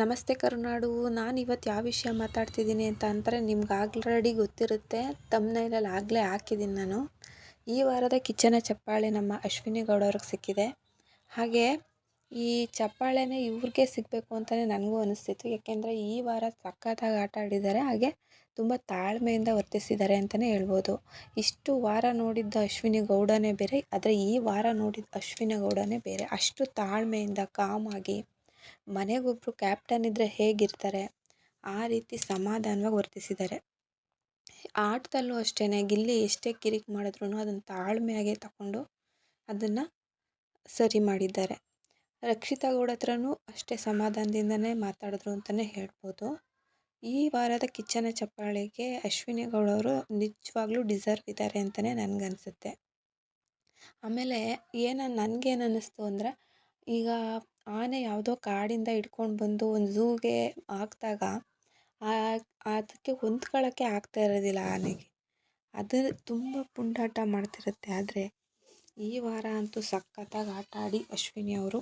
ನಮಸ್ತೆ ಕರುನಾಡು, ನಾನು ಇವತ್ತು ಯಾವ ವಿಷಯ ಮಾತಾಡ್ತಿದ್ದೀನಿ ಅಂತ ಅಂದರೆ ನಿಮ್ಗೆ ಆಲ್ರೆಡಿ ಗೊತ್ತಿರುತ್ತೆ ತಮ್ಮನೇಲಲ್ಲಿ ಆಗಲೇ ಹಾಕಿದ್ದೀನಿ ನಾನು. ಈ ವಾರದ ಕಿಚನ ಚಪ್ಪಾಳೆ ನಮ್ಮ ಅಶ್ವಿನಿ ಗೌಡ ಅವ್ರಿಗೆ ಸಿಕ್ಕಿದೆ. ಹಾಗೆ ಈ ಚಪ್ಪಾಳೆನೇ ಇವ್ರಿಗೆ ಸಿಗಬೇಕು ಅಂತಲೇ ನನಗೂ ಅನಿಸ್ತಿತ್ತು. ಯಾಕೆಂದರೆ ಈ ವಾರ ಸಖತ್ತಾಗಿ ಆಟ ಆಡಿದ್ದಾರೆ, ಹಾಗೆ ತುಂಬ ತಾಳ್ಮೆಯಿಂದ ವರ್ತಿಸಿದ್ದಾರೆ ಅಂತಲೇ ಹೇಳ್ಬೋದು. ಇಷ್ಟು ವಾರ ನೋಡಿದ್ದ ಅಶ್ವಿನಿ ಗೌಡನೇ ಬೇರೆ, ಆದರೆ ಈ ವಾರ ನೋಡಿದ ಅಶ್ವಿನಿ ಗೌಡನೇ ಬೇರೆ. ಅಷ್ಟು ತಾಳ್ಮೆಯಿಂದ, ಕಾಮಾಗಿ. ಮನೆಗೊಬ್ಬರು ಕ್ಯಾಪ್ಟನ್ ಇದ್ದರೆ ಹೇಗಿರ್ತಾರೆ? ಆ ರೀತಿ ಸಮಾಧಾನವಾಗಿ ವರ್ತಿಸಿದ್ದಾರೆ. ಆಟದಲ್ಲೂ ಅಷ್ಟೇ ಗಿಲ್ಲಿ ಎಷ್ಟೇ ಕಿರಿಕ್ ಮಾಡಿದ್ರು ಅದನ್ನು ತಾಳ್ಮೆಯಾಗೆ ತಗೊಂಡು ಅದನ್ನು ಸರಿ ಮಾಡಿದ್ದಾರೆ. ರಕ್ಷಿತಾ ಗೌಡ ಹತ್ರನೂ ಅಷ್ಟೇ ಸಮಾಧಾನದಿಂದನೇ ಮಾತಾಡಿದ್ರು ಅಂತಲೇ ಹೇಳ್ಬೋದು. ಈ ವಾರದ ಕಿಚ್ಚನ ಚಪ್ಪಾಳೆಗೆ ಅಶ್ವಿನಿ ಗೌಡ ಅವರು ನಿಜವಾಗ್ಲೂ ಡಿಸರ್ವ್ ಇದ್ದಾರೆ ಅಂತಲೇ ನನಗನ್ಸುತ್ತೆ. ಆಮೇಲೆ ಏನು, ನನಗೇನು ಅನ್ನಿಸ್ತು ಅಂದರೆ ಈಗ ಆನೆ ಯಾವುದೋ ಕಾಡಿಂದ ಹಿಡ್ಕೊಂಡು ಬಂದು ಒಂದು ಝೂಗೆ ಹಾಕ್ದಾಗ ಅದಕ್ಕೆ ಹೊಂದ್ಕೊಳ್ಳೋಕ್ಕೆ ಆಗ್ತಾ ಇರೋದಿಲ್ಲ ಆನೆಗೆ. ಅದು ತುಂಬ ಪುಂಡಾಟ ಮಾಡ್ತಿರುತ್ತೆ. ಆದರೆ ಈ ವಾರ ಅಂತೂ ಸಖತ್ತಾಗಿ ಆಟ ಆಡಿ ಅಶ್ವಿನಿ ಅವರು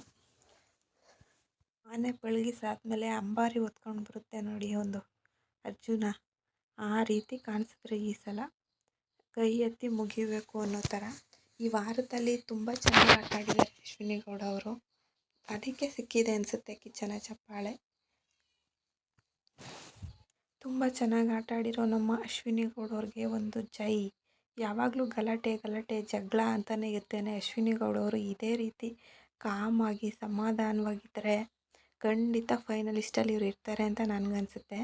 ಆನೆ ಪಳಗಿಸಾದ್ಮೇಲೆ ಅಂಬಾರಿ ಹೊತ್ಕೊಂಡು ಬರುತ್ತೆ ನೋಡಿ ಒಂದು. ಅರ್ಜುನ, ಆ ರೀತಿ ಕಾಣಿಸಿದ್ರೆ ಈ ಸಲ ಕೈ ಎತ್ತಿ ಮುಗಿಬೇಕು ಅನ್ನೋ ಥರ. ಈ ವಾರದಲ್ಲಿ ತುಂಬ ಚೆನ್ನಾಗಿ ಆಟ ಆಡಿದ್ದಾರೆ ಅಶ್ವಿನಿ ಗೌಡ ಅವರು. ಅದಕ್ಕೆ ಸಿಕ್ಕಿದೆ ಅನಿಸುತ್ತೆ ಕಿಚ್ಚನ ಚಪ್ಪಾಳೆ. ತುಂಬ ಚೆನ್ನಾಗಿ ಆಟ ಆಡಿರೋ ನಮ್ಮ ಅಶ್ವಿನಿ ಗೌಡವ್ರಿಗೆ ಒಂದು ಜೈ. ಯಾವಾಗಲೂ ಗಲಾಟೆ ಗಲಾಟೆ, ಜಗಳ ಅಂತಲೇ ಇರ್ತೇನೆ. ಅಶ್ವಿನಿ ಗೌಡವರು ಇದೇ ರೀತಿ ಕಾಮಾಗಿ ಸಮಾಧಾನವಾಗಿದ್ದರೆ ಖಂಡಿತ ಫೈನಲಿಸ್ಟಲ್ಲಿ ಇವ್ರು ಇರ್ತಾರೆ ಅಂತ ನನಗನ್ಸುತ್ತೆ.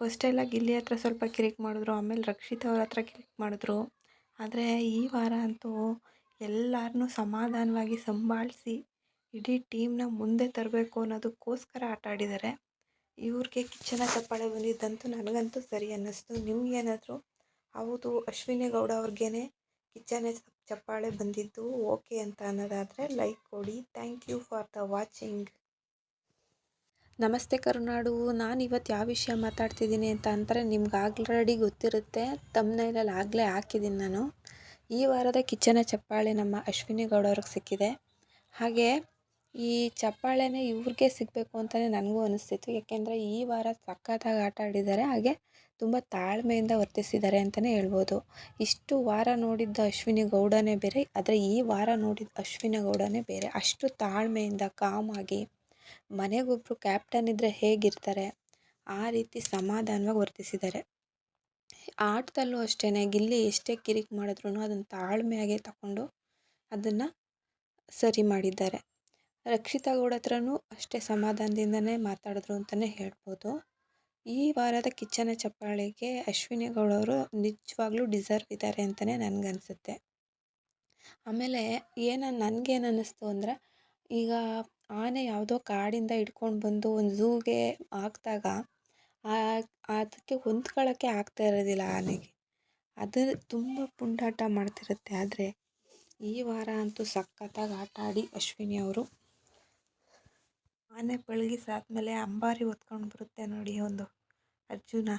ಫಸ್ಟೆಲ್ಲ ಗಿಲ್ಲಿ ಹತ್ರ ಸ್ವಲ್ಪ ಕಿರಿಕ್ ಮಾಡಿದ್ರು, ಆಮೇಲೆ ರಕ್ಷಿತ್ ಅವ್ರ ಹತ್ರ ಕಿರಿಕ್ ಮಾಡಿದ್ರು. ಆದರೆ ಈ ವಾರ ಅಂತೂ ಎಲ್ಲರನ್ನೂ ಸಮಾಧಾನವಾಗಿ ಸಂಭಾಳಿಸಿ ಇಡೀ ಟೀಮ್ನ ಮುಂದೆ ತರಬೇಕು ಅನ್ನೋದಕ್ಕೋಸ್ಕರ ಆಟ ಆಡಿದ್ದಾರೆ. ಇವ್ರಿಗೆ ಕಿಚ್ಚನ ಚಪ್ಪಾಳೆ ಬಂದಿದ್ದಂತೂ ನನಗಂತೂ ಸರಿ ಅನ್ನಿಸ್ತು. ನಿಮಗೇನಾದರೂ ಹೌದು, ಅಶ್ವಿನಿ ಗೌಡ ಅವ್ರಿಗೇ ಕಿಚ್ಚನ ಚಪ್ಪಾಳೆ ಬಂದಿದ್ದು ಓಕೆ ಅಂತ ಅನ್ನೋದಾದರೆ ಲೈಕ್ ಕೊಡಿ. Thank you for the watching. ನಮಸ್ತೆ ಕರುನಾಡು. ನಾನು ಇವತ್ತು ಯಾವ ವಿಷಯ ಮಾತಾಡ್ತಿದ್ದೀನಿ ಅಂತ ಅಂತಾರೆ ನಿಮ್ಗೆ ಆಲ್ರೆಡಿ ಗೊತ್ತಿರುತ್ತೆ. ತಮ್ಮನೇಲಲ್ಲಿ ಆಗಲೇ ಹಾಕಿದ್ದೀನಿ ನಾನು. ಈ ವಾರದ ಕಿಚ್ಚನ ಚಪ್ಪಾಳೆ ನಮ್ಮ ಅಶ್ವಿನಿ ಗೌಡ ಅವ್ರಿಗೆ ಸಿಕ್ಕಿದೆ. ಹಾಗೆ ಈ ಚಪ್ಪಾಳೆನೇ ಇವ್ರಿಗೆ ಸಿಗಬೇಕು ಅಂತಲೇ ನನಗೂ ಅನಿಸ್ತಿತ್ತು. ಯಾಕೆಂದರೆ ಈ ವಾರ ಸಖತ್ತಾಗಿ ಆಟ ಆಡಿದ್ದಾರೆ. ಹಾಗೆ ತುಂಬ ತಾಳ್ಮೆಯಿಂದ ವರ್ತಿಸಿದ್ದಾರೆ ಅಂತಲೇ ಹೇಳ್ಬೋದು. ಇಷ್ಟು ವಾರ ನೋಡಿದ್ದ ಅಶ್ವಿನಿ ಗೌಡನೇ ಬೇರೆ, ಆದರೆ ಈ ವಾರ ನೋಡಿದ ಅಶ್ವಿನಿ ಗೌಡನೇ ಬೇರೆ. ಅಷ್ಟು ತಾಳ್ಮೆಯಿಂದ, ಕಾಮಾಗಿ ಮನೆಗೊಬ್ಬರು ಕ್ಯಾಪ್ಟನ್ ಇದ್ದರೆ ಹೇಗಿರ್ತಾರೆ? ಆ ರೀತಿ ಸಮಾಧಾನವಾಗಿ ವರ್ತಿಸಿದ್ದಾರೆ. ಆಟದಲ್ಲೂ ಅಷ್ಟೇ ಗಿಲ್ಲಿ ಎಷ್ಟೇ ಕಿರಿಕ್ ಮಾಡಿದ್ರು ಅದನ್ನು ತಾಳ್ಮೆಯಾಗೆ ತಗೊಂಡು ಅದನ್ನು ಸರಿ ಮಾಡಿದ್ದಾರೆ. ರಕ್ಷಿತಾ ಗೌಡ ಹತ್ರನೂ ಅಷ್ಟೇ ಸಮಾಧಾನದಿಂದನೇ ಮಾತಾಡಿದ್ರು ಅಂತಲೇ ಹೇಳ್ಬೋದು. ಈ ವಾರದ ಕಿಚ್ಚನ ಚಪ್ಪಾಳೆಗೆ ಅಶ್ವಿನಿ ಗೌಡ ಅವರು ನಿಜವಾಗ್ಲೂ ಡಿಸರ್ವ್ ಇದ್ದಾರೆ ಅಂತಲೇ ನನಗನ್ಸುತ್ತೆ. ಆಮೇಲೆ ಏನ ನನಗೇನು ಅನ್ನಿಸ್ತು ಅಂದರೆ, ಈಗ ಆನೆ ಯಾವುದೋ ಕಾಡಿಂದ ಹಿಡ್ಕೊಂಡು ಬಂದು ಒಂದು ಝೂಗೆ ಹಾಕ್ದಾಗ ಅದಕ್ಕೆ ಹೊಂದ್ಕೊಳ್ಳೋಕ್ಕೆ ಆಗ್ತಾ ಇರೋದಿಲ್ಲ ಆನೆಗೆ. ಅದು ತುಂಬ ಪುಂಡಾಟ ಮಾಡ್ತಿರುತ್ತೆ. ಆದರೆ ಈ ವಾರ ಅಂತೂ ಸಖತ್ತಾಗಿ ಆಟ ಆಡಿ ಅಶ್ವಿನಿ ಅವರು ಆನೆ ಪಳಗಿಸಾದ್ಮೇಲೆ ಅಂಬಾರಿ ಹೊತ್ಕೊಂಡು ಬರುತ್ತೆ ನೋಡಿ ಒಂದು. ಅರ್ಜುನ,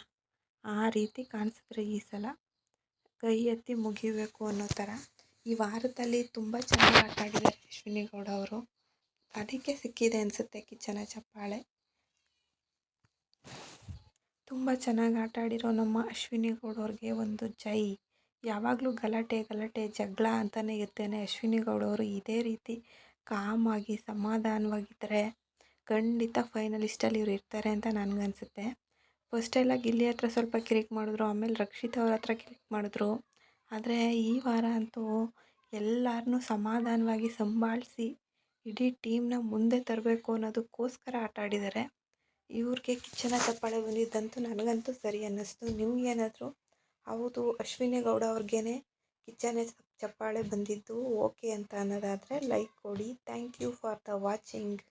ಆ ರೀತಿ ಕಾಣಿಸಿದ್ರೆ ಈ ಸಲ ಕೈ ಎತ್ತಿ ಮುಗಿಬೇಕು ಅನ್ನೋ ಥರ ಈ ವಾರದಲ್ಲಿ ತುಂಬ ಚೆನ್ನಾಗಿ ಆಟ ಆಡಿದ್ದಾರೆ ಅಶ್ವಿನಿ ಗೌಡ ಅವರು. ಅದಕ್ಕೆ ಸಿಕ್ಕಿದೆ ಅನಿಸುತ್ತೆ ಕಿಚ್ಚನ ಚಪ್ಪಾಳೆ. ತುಂಬ ಚೆನ್ನಾಗಿ ಆಟ ಆಡಿರೋ ನಮ್ಮ ಅಶ್ವಿನಿ ಗೌಡವ್ರಿಗೆ ಒಂದು ಜೈ. ಯಾವಾಗಲೂ ಗಲಾಟೆ ಗಲಾಟೆ, ಜಗಳ ಅಂತಲೇ ಇರ್ತೇನೆ ಅಶ್ವಿನಿ ಗೌಡವರು ಇದೇ ರೀತಿ ಕಾಮಾಗಿ ಸಮಾಧಾನವಾಗಿದ್ದರೆ ಖಂಡಿತ ಫೈನಲಿಸ್ಟಲ್ಲಿ ಇವ್ರು ಇರ್ತಾರೆ ಅಂತ ನನಗನ್ಸುತ್ತೆ ಫಸ್ಟೆಲ್ಲ ಗಿಲ್ಲಿ ಹತ್ರ ಸ್ವಲ್ಪ ಕಿರಿಕ್ ಮಾಡಿದ್ರು, ಆಮೇಲೆ ರಕ್ಷಿತ್ ಅವ್ರ ಹತ್ರ ಕಿರಿಕ್ ಮಾಡಿದ್ರು. ಆದರೆ ಈ ವಾರ ಅಂತೂ ಎಲ್ಲರನ್ನೂ ಸಮಾಧಾನವಾಗಿ ಸಂಭಾಳಿಸಿ ಇಡೀ ಟೀಮ್ನ ಮುಂದೆ ತರಬೇಕು ಅನ್ನೋದಕ್ಕೋಸ್ಕರ ಆಟ ಆಡಿದ್ದಾರೆ ಇವ್ರಿಗೆ ಕಿಚ್ಚನ ಚಪ್ಪಾಳೆ ಬಂದಿದ್ದಂತೂ ನನಗಂತೂ ಸರಿ ಅನ್ನಿಸ್ತು. ನಿಮಗೇನಾದರೂ ಹೌದು, ಅಶ್ವಿನಿ ಗೌಡ ಅವ್ರಿಗೇನೆ ಕಿಚ್ಚನ ಚಪ್ಪಾಳೆ ಬಂದಿದ್ದು ಓಕೆ ಅಂತ ಅನ್ನೋದಾದರೆ ಲೈಕ್ ಕೊಡಿ. Thank you for the watching